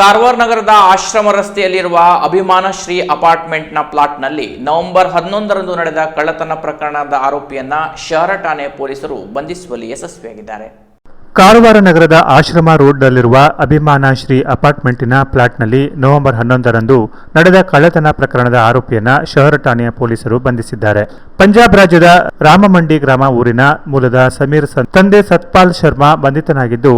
ಕಾರವಾರ ನಗರದ ಆಶ್ರಮ ರಸ್ತೆಯಲ್ಲಿರುವ ಅಭಿಮಾನ ಶ್ರೀ ಅಪಾರ್ಟ್ಮೆಂಟ್ನ ಪ್ಲಾಟ್ನಲ್ಲಿ ನವೆಂಬರ್ ಹನ್ನೊಂದರಂದು ನಡೆದ ಕಳ್ಳತನ ಪ್ರಕರಣದ ಆರೋಪಿಯನ್ನ ಶಹರ ಠಾಣೆ ಪೊಲೀಸರು ಬಂಧಿಸುವಲ್ಲಿ ಯಶಸ್ವಿಯಾಗಿದ್ದಾರೆ. ಕಾರವಾರ ನಗರದ ಆಶ್ರಮ ರೋಡ್ನಲ್ಲಿರುವ ಅಭಿಮಾನ ಶ್ರೀ ಅಪಾರ್ಟ್ಮೆಂಟಿನ ಫ್ಲಾಟ್ನಲ್ಲಿ ನವೆಂಬರ್ ಹನ್ನೊಂದರಂದು ನಡೆದ ಕಳ್ಳತನ ಪ್ರಕರಣದ ಆರೋಪಿಯನ್ನ ಶಹರ ಠಾಣೆಯ ಪೊಲೀಸರು ಬಂಧಿಸಿದ್ದಾರೆ. ಪಂಜಾಬ್ ರಾಜ್ಯದ ರಾಮಮಂಡಿ ಗ್ರಾಮ ಊರಿನ ಮೂಲದ ಸಮೀರ್ ತಂದೆ ಸತ್ಪಾಲ್ ಶರ್ಮಾ ಬಂಧಿತನಾಗಿದ್ದು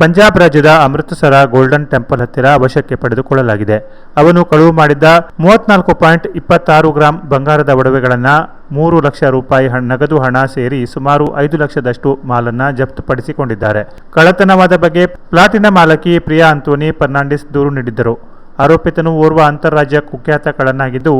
ಪಂಜಾಬ್ ರಾಜ್ಯದ ಅಮೃತಸರ ಗೋಲ್ಡನ್ ಟೆಂಪಲ್ ಹತ್ತಿರ ವಶಕ್ಕೆ ಪಡೆದುಕೊಳ್ಳಲಾಗಿದೆ. ಅವನು ಕಳುವು ಮಾಡಿದ್ದ ಮೂವತ್ನಾಲ್ಕು ಪಾಯಿಂಟ್ ಇಪ್ಪತ್ತಾರು ಗ್ರಾಂ ಬಂಗಾರದ ಒಡವೆಗಳನ್ನ ಮೂರು ಲಕ್ಷ ರೂಪಾಯಿ ನಗದು ಹಣ ಸೇರಿ ಸುಮಾರು ಐದು ಲಕ್ಷದಷ್ಟು ಮಾಲನ್ನ ಜಪ್ತುಪಡಿಸಿಕೊಂಡಿದ್ದಾರೆ. ಕಳ್ಳತನವಾದ ಬಗ್ಗೆ ಪ್ಲಾಟಿನ ಮಾಲಕಿ ಪ್ರಿಯಾ ಅಂತೋನಿ ಫರ್ನಾಂಡಿಸ್ ದೂರು ನೀಡಿದ್ದರು. ಆರೋಪಿತನು ಓರ್ವ ಅಂತಾರಾಜ್ಯ ಕುಖ್ಯಾತ ಕಳ್ಳನಾಗಿದ್ದು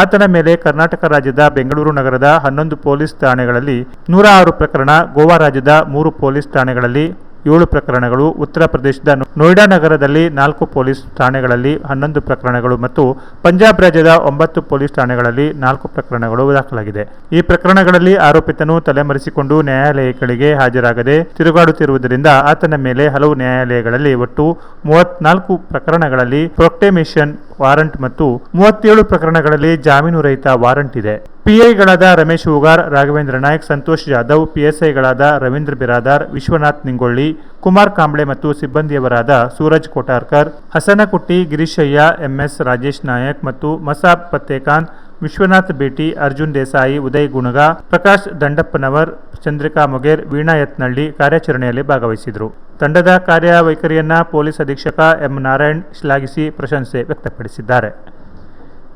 ಆತನ ಮೇಲೆ ಕರ್ನಾಟಕ ರಾಜ್ಯದ ಬೆಂಗಳೂರು ನಗರದ ಹನ್ನೊಂದು ಪೊಲೀಸ್ ಠಾಣೆಗಳಲ್ಲಿ ನೂರ ಆರು ಪ್ರಕರಣ, ಗೋವಾ ರಾಜ್ಯದ ಮೂರು ಪೊಲೀಸ್ ಠಾಣೆಗಳಲ್ಲಿ ಏಳು ಪ್ರಕರಣಗಳು, ಉತ್ತರ ಪ್ರದೇಶದ ನೋಯ್ಡಾ ನಗರದಲ್ಲಿ ನಾಲ್ಕು ಪೊಲೀಸ್ ಠಾಣೆಗಳಲ್ಲಿ ಹನ್ನೊಂದು ಪ್ರಕರಣಗಳು ಮತ್ತು ಪಂಜಾಬ್ ರಾಜ್ಯದ ಒಂಬತ್ತು ಪೊಲೀಸ್ ಠಾಣೆಗಳಲ್ಲಿ ನಾಲ್ಕು ಪ್ರಕರಣಗಳು ದಾಖಲಾಗಿದೆ. ಈ ಪ್ರಕರಣಗಳಲ್ಲಿ ಆರೋಪಿತನು ತಲೆಮರೆಸಿಕೊಂಡು ನ್ಯಾಯಾಲಯಗಳಿಗೆ ಹಾಜರಾಗದೆ ತಿರುಗಾಡುತ್ತಿರುವುದರಿಂದ ಆತನ ಮೇಲೆ ಹಲವು ನ್ಯಾಯಾಲಯಗಳಲ್ಲಿ ಒಟ್ಟು ಮೂವತ್ನಾಲ್ಕು ಪ್ರಕರಣಗಳಲ್ಲಿ ಪ್ರೊಕ್ಟೇಮೇಷನ್ ವಾರಂಟ್ ಮತ್ತು ಮೂವತ್ತೇಳು ಪ್ರಕರಣಗಳಲ್ಲಿ ಜಾಮೀನು ರಹಿತ ವಾರಂಟ್ ಇದೆ. ಪಿಐಗಳಾದ ರಮೇಶ್ ಹೂಗಾರ್, ರಾಘವೇಂದ್ರ ನಾಯಕ್, ಸಂತೋಷ್ ಜಾಧವ್, ಪಿಎಸ್ಐಗಳಾದ ರವೀಂದ್ರ ಬಿರಾದಾರ್, ವಿಶ್ವನಾಥ್ ನಿಂಗೊಳ್ಳಿ, ಕುಮಾರ್ ಕಾಂಬ್ಳೆ ಮತ್ತು ಸಿಬ್ಬಂದಿಯವರಾದ ಸೂರಜ್ ಕೋಟಾರ್ಕರ್ ಹಸನಕುಟ್ಟಿ ಗಿರೀಶಯ್ಯ ಎಂಎಸ್ ರಾಜೇಶ್ ನಾಯಕ್ ಮತ್ತು ಮಸಾಬ್ ಪತ್ತೇಕಾನ್ ವಿಶ್ವನಾಥ್ ಬೇಟಿ ಅರ್ಜುನ್ ದೇಸಾಯಿ, ಉದಯ್ ಗುಣಗ, ಪ್ರಕಾಶ್ ದಂಡಪ್ಪನವರ್, ಚಂದ್ರಿಕಾ ಮೊಗೇರ್, ವೀಣಾ ಯತ್ನಳ್ಳಿ ಕಾರ್ಯಾಚರಣೆಯಲ್ಲಿ ಭಾಗವಹಿಸಿದರು. ತಂಡದ ಕಾರ್ಯವೈಖರಿಯನ್ನ ಪೊಲೀಸ್ ಅಧೀಕ್ಷಕ ಎಂ ನಾರಾಯಣ್ ಶ್ಲಾಘಿಸಿ ಪ್ರಶಂಸೆ ವ್ಯಕ್ತಪಡಿಸಿದ್ದಾರೆ.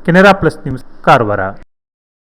Canara plus news, Karwar.